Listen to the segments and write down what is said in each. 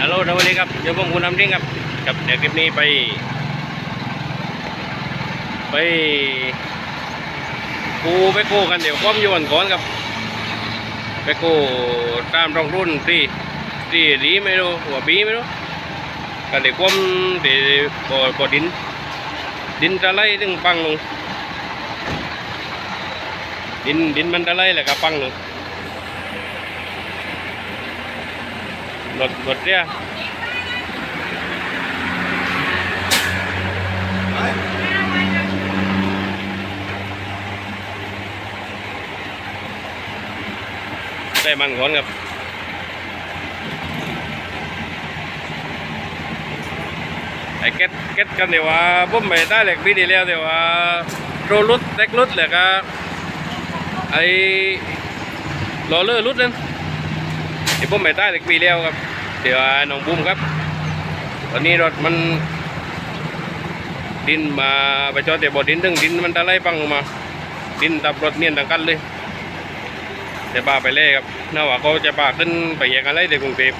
ฮัลโหลสวัสดีครับเดี๋ยวผมคุณน้ำทิ้งครับกับเดี๋ยวคลิปนี้ไป ไปกูไปกูกันเดี๋ยวก้มโยนก่อนครับ ไปกูตามรองรุ่นที่ที่ดีไม่รู้หัวบีไม่รู้กันเดี๋ยวก้มเดี๋ยวบ่อบ่อดิน ดินจะไล่ถึงปังลงดินดินมันจะไล่แหละครับปังลง รถรถเนี่ยได้มันก่อนครับไอ้เก็ตเก็ตกันเดี๋ยวว่าผมไม่ได้ เหล็กปีดีแล้วเดี๋ยวว่าโรลุดเล็กลุดเลยก็ไอ้ลอเลอร์ลุดนั่นเดี๋ยวผมไม่ได้เหล็กปีแล้วครับเดี๋ยวว่าน้องบุ้มครับ ตอนนี้รถมันดินมาไปจอดเดี๋ยวบอดินถึงดินมันตะไลปังลงมา ดินตับรถเนียนต่างกันเลยเดี๋ยวป้าไปเล่ครับน่าว่าเขาจะป้าขึ้นไปแยกอะไรเด็กกรุงเทพ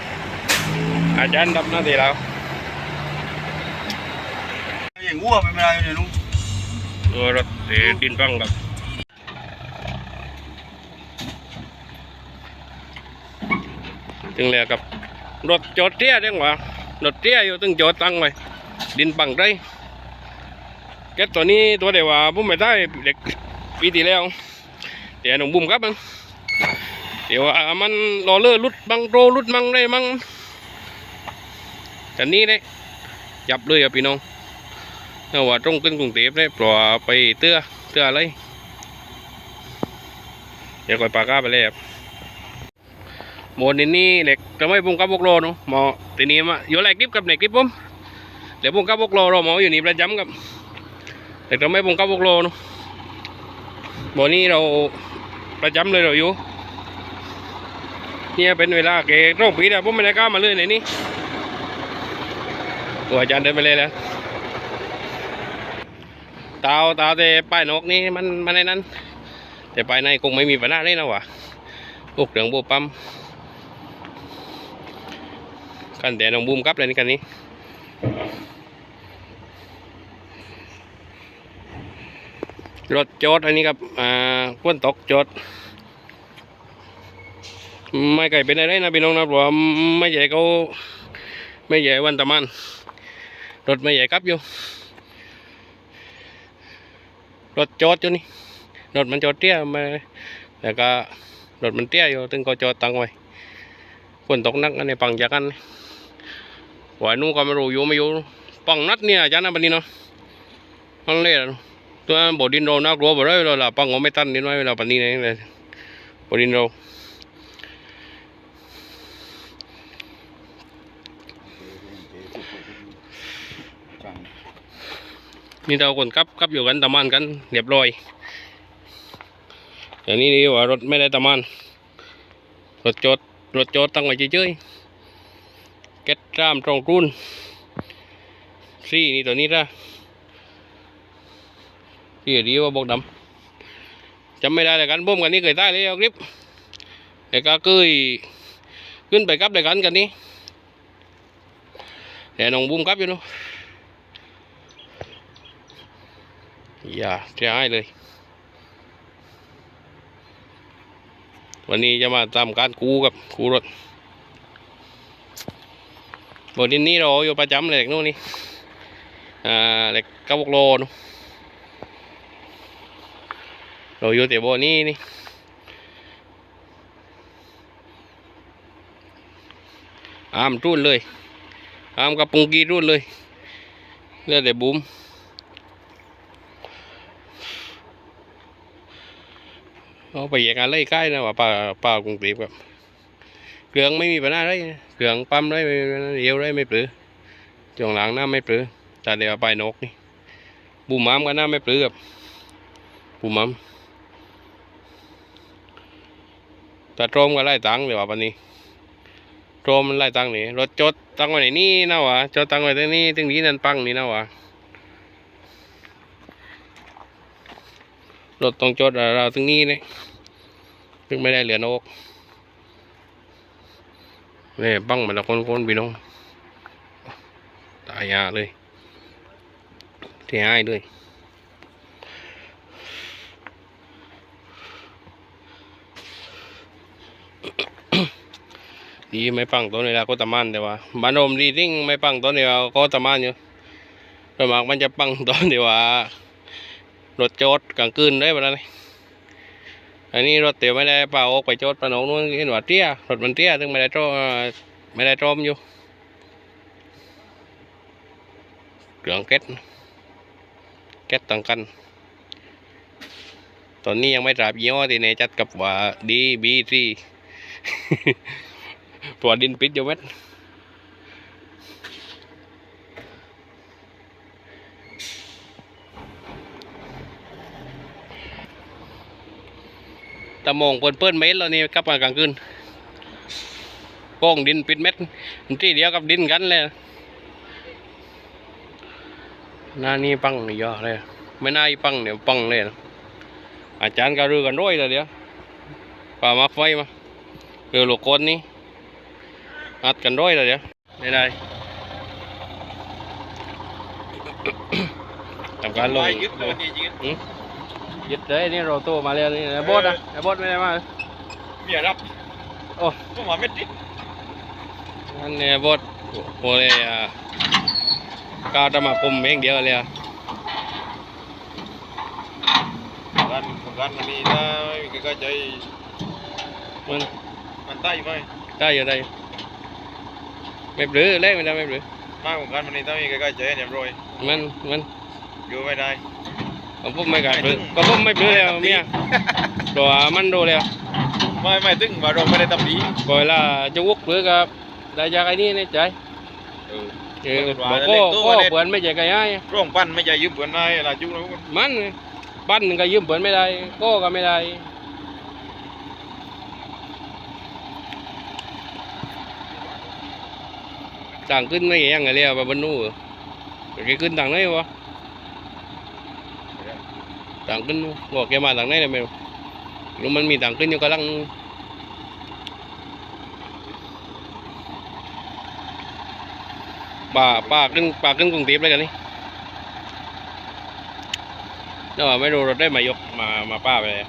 อาจารย์ดับหน้าที่เราอย่างวัวเป็นเวลาอยู่เนี่ยลุงตัวรถเอ่อดินปังครับถึงแล้วกับ รถจอดเตี้ยจังหวะรถเตี้ยอยู่ตึงจอดตั้งไว้ดินปังได้แก๊ตัวนี้ตัวเดียวว่าผมไม่ได้เด็กปีที่แล้วเดี๋ยวหนุ่มบุ้มครับมันเดี๋ยวว่ามันรอเลอรุดบังโรรุดมังได้มังแต่นี้เลยจับเลยครับพี่น้อง nếu mà trong kinh cùng tiếp đấy bỏ ไปเตื้อเตื้อเลยเดี๋ยวก่อยปากกาไปเลยครับ โมนนี่เหล็กจะไม่ปุ่งกับบกโลเนาะหมอทีนี้มาอยู่ไรคลิปกับไหนคลิปผมเดี๋ยวปุ่งกับบกโลเราหมออยู่นี่ประจำกับเหล็กจะไม่ปุ่งกับบกโลเนาะโมนี่เราประจำเลยเราอยู่เนี่ยเป็นเวลาเกะร่องปีแล้วผมไม่ได้กล้ามาเลยไหนนี่ตัวอาจารย์เดินไปเลยแล้วเตาเตาแต่ป้ายนกนี่มันมันในนั้น แต่ป้ายในคงไม่มีปัญหาเลยนะวะพวกเรื่องบูปั๊ม กันแต่น้องบูมครับเลยนี่กันนี้รถจอดอันนี้ครับอ่าควนตกจอดไม่ไกลเป็นอะไรนะพี่น้องนะเพราะไม่ใหญ่เขาไม่ใหญ่วันตะมันรถไม่ใหญ่ครับอยู่รถจอดอยู่นี่รถมันจอดเตี้ยมาแล้วก็รถมันเตี้ยอยู่ถึงก็จอดตั้งไว้ฝนตกนักอันนี้ปังจากกัน วายนู้นก็ไม่รู้อยู่ไม่อยู่ปังนัดเนี่ยอาจารย์นะบันนี้เนาะมันเล่นตัวบดินโรน่ากลัวบ่ได้เราละปังก็ไม่ตันนิดหน่อยเวลาปันนี้เองเลยบดินโรนี่เราคนกับกับอยู่กันตะมันกันเรียบร้อยอย่างนี้นี่ว่ารถไม่ได้ตะมันรถจอดรถจอดตั้งไว้เฉยๆ ตรามตรงกรุนซี่นี่ตัวนี้ละที่ดีว่าบอกดำจำไม่ได้เลยกันบ่มกันนี่เคยได้เลยเอาคลิปเด็กก็เคยขึ้นไปกับเด็กกันกันนี้แต่น้องบุ้มกับอยู่เนาะอย่าจะให้เลย วันนี้จะมาทำการคูกับคูรถ บนดินนี้เราอยู่ประจำเลยเด็กนู้นนี่อ่าเด็กเก้าบกโลนเราอยู่แต่บนนี้นี่อามรุ่นเลยอามกับปุงกีรุ่นเลยเลือดแต่บุ้มเอาไปแยกกันเลยใกล้นะว่าป่าป่ากรุงเทพครับ เครื่องไม่มีปัญหาเลยเครื่องปั๊มได้ไม่เดียวได้ไม่ปลือช่วงหลังน้ำไม่ปลือแต่เดี๋ยวไปนกนี่บูมมัมก็น้ำไม่ปลือครับบูมมัมแต่โตรมก็ไล่ตังค์เดี๋ยววันนี้โตรมมันไล่ตังค์นี่รถจดตังไว้ไหนนี่นะวะจดตังไว้ตรงนี้ตรงนี้นั่นปังนี่นะวะรถต้องจดเราตรงนี้เลยซึ่งไม่ได้เหลือนก นี่บังมันละคนคนๆพี่น้องอายาเลยเที่ให้เลยดีไม่ปังต้นเวลาก็ตะมันแต่ว่าบ้านโอมดีริ่งไม่ปังต้นเวลาก็ตะมันอยู่ส่วนมากมันจะปังต้นเดียวว่ารถโจดกลางคืนได้แบบนั้น อันนี้รถเตี๋ยวไม่ได้เป่าออกไปโจดปนองนู้นเห็นว่าเตี้ยรถมันเตี้ยถึงไม่ได้โจไม่ได้โจมอยู่เครื่องเก็ตเก็ตต่างกัน ตอนนี้ยังไม่ตราบยี่ห้อที่ไหนจัดกับว่าดีบีซีตัวดินปิดอยู่เม็ด ตะมองเปิ้นเปิ้นเม็ดแล้วนี่กลับมากลางคืนโป้งดินปิดเม็ดมันที่เดียวกับดินกันเลยหน้านี่ปังนี่เยอะเลยไม่น่าอีปังเดี๋ยวปังเลยนะอาจารย์ก็รือกันด้วยเลยเดี๋ยวป่ามักไฟมาเรือลูกคนนี่อัดกันด้วยเลยเดี๋ยวไม่ได้ทำการลง ยึดเลยนี่ยึดยึดเลยนี่เราตัวมาแล้วนี่ไอ้โบดอะไอ้โบดไม่ได้มาเมียรับโอ้ก็มาเม็ดดิอันนี้ไอ้โบดโอ้เลยอะก้าวจะมาคุมเองเดียวเลยอะกันกันมันนี่ถ้าไม่มีใครใจมันมันใต้ไหมได้อยู่ได้อยู่ไม่ปลื้อเล่นไม่ได้ไม่ปลื้อมากของกันมันนี่ถ้ามีใครใจเนี่ยรวยมันมันอยู่ไม่ได้ ผมพุ่มไม่กล้าปลื้อก็พุ่มไม่ปลื้อแล้วเมียตัวมันดูแล้วไม่ไม่ตึงว่าเราไม่ได้ทำดีก่อยละจะวุกปลื้อกับได้จากไอ้นี่ในใจเออเออเปิดบวาอกแล้วก็เล่นตู้ก็มาเล่นเปิดไม่ใช่ไก่ย่ายร่องปั้นไม่ใจยืมเปือนนายลาจุกนะพวกมันบ้านก็ยืมเปิดไม่ได้ก็ก็ไม่ได้ต่างขึ้นไม่ยังไงเรียกว่าบรรนุ cái ขึ้นต่างไหนวะ ต่างขึ้นบอกแกมาต่างไหนเลยไม่รู้รู้มันมีต่างขึ้นอยู่กำลังป่าป่าขึ้นป่าขึ้นกรุงเทพเลยกันนี่เนาะไม่รู้รถได้มายกมามาป้าไปเลย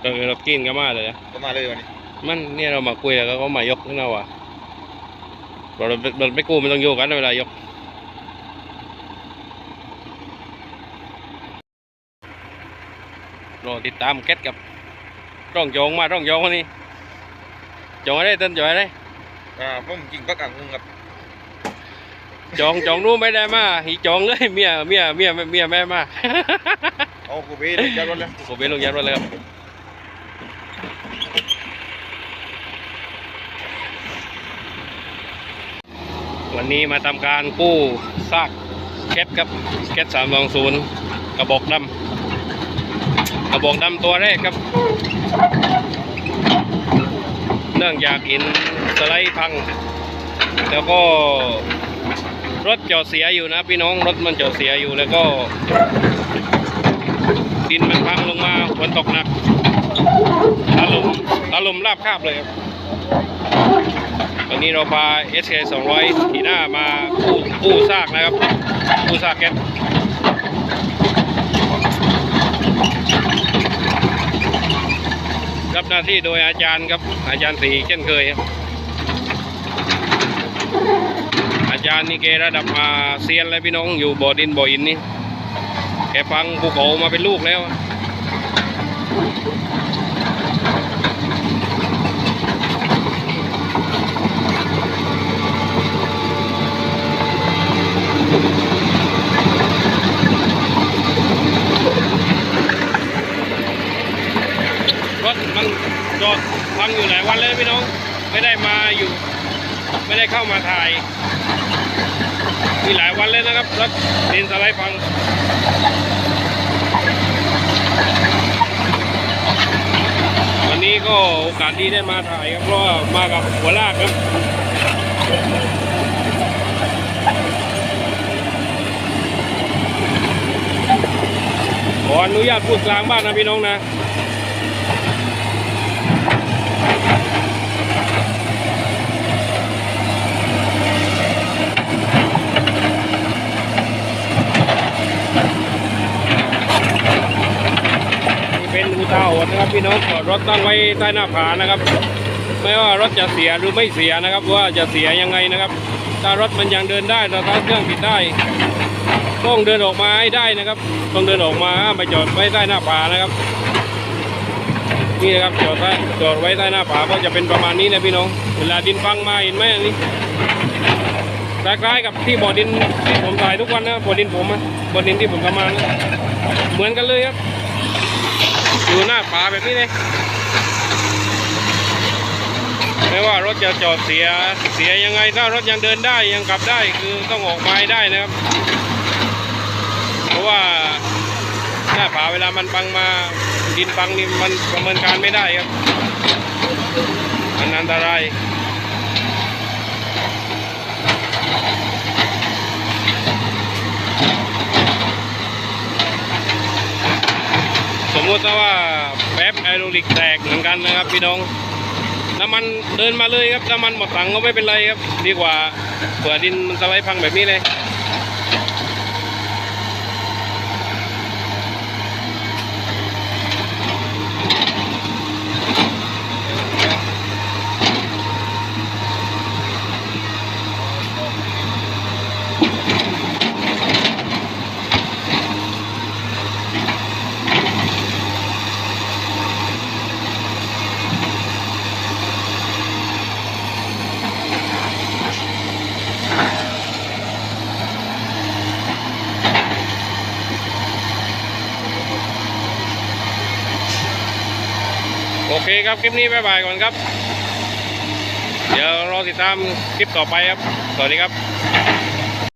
เรารถกินก็มาเลยนะก็มาเลยวันนี้มันเนี่ยเรามาคุยแล้วก็เขามายกนี่นะว่ะรถรถไม่กู้มันต้องโยกกันเวลายก รอติดตามเก็ตกับร่องโยงมาร่องโยงวันนี้จองอะไรเต้นจองอะไรอ่าผมกินปักอ่างงกับจองจองนู้นไม่ได้มาอีจองเลยเมียเมียเมียเมียแม่มาเอากูไปจัดรถเลยผมเป็นลงยันรถเลยครับวันนี้มาทำการกู้ซากเก็ตครับเก็ตสามสองศูนย์กระบอกดำก ระบอกดำตัวแรกครับ เนื่องจากหินสไลด์พัง แล้วก็รถจอดเสียอยู่นะพี่น้องรถมันจอดเสียอยู่แล้วก็ ดินมันพังลงมาฝนตกหนักถล่มถล่มราบคาบเลยครับวันนี้เราพา SK 200ทีหน้ามากู้กู้ซากนะครับกู้ซากแก๊ส รับหน้าที่โดยอาจารย์ครับ อาจารย์สีเช่นเคยครับอาจารย์นี่เกระดับมาเซียนเลยพี่น้องอยู่บ่อดินบ่ออินนี่แกฟังภูเขามาเป็นลูกแล้ว รถมันจอดพังอยู่หลายวันแล้วพี่น้อง ไม่ได้มาอยู่ ไม่ได้เข้ามาถ่ายมีหลายวันเลยนะครับรถดินสไลด์พังวันนี้ก็โอกาสดีได้มาถ่ายครับเพราะว่ามากับหัวลากครับขออนุญาตพูดกลางบ้านนะพี่น้องนะ ป็นอุทาหรณ์นะครับพี่น้องจอดรถตั้งไว้ใต้หน้าผานะครับ ไม่ว่ารถจะเสียหรือไม่เสียนะครับ ว่าจะเสียยังไงนะครับ ถ้ารถมันยังเดินได้เราตั้งเครื่องปิดได้ต้องเดินออกมาให้ได้นะครับ ต้องเดินออกมาไปจอดไว้ใต้หน้าผานะครับ นี่นะครับจอดไว้จอดไว้ใต้หน้าผาก็จะเป็นประมาณนี้นะพี่น้อง เวลาดินฟังมาเห็นไหมอันนี้คล้ายๆกับที่บ่อดินที่ผมถ่ายทุกวันนะบ่อดินผมอะบ่อดินที่ผมทำมานะเหมือนกันเลยครับ อยู่หน้าผาแบบนี้เลยไม่ว่ารถจะจอดเสียเสียยังไงถ้ารถยังเดินได้ยังกลับได้คือต้องออกมาให้ได้นะครับ เพราะว่าหน้าผาเวลามันปังมาดินปังนี่มันประเมินการไม่ได้ครับ มันอันตราย สมมติว่าแป๊บไอโรลิกแตกเหมือนกันนะครับพี่น้อง น้ำมันเดินมาเลยครับ น้ำมันหมดถังก็ไม่เป็นไรครับ ดีกว่าเผื่อดินมันสไลด์พังแบบนี้เลย โอเคครับคลิปนี้บ๊ายบายก่อนครับ เดี๋ยวรอติดตามคลิปต่อไปครับ สวัสดีครับ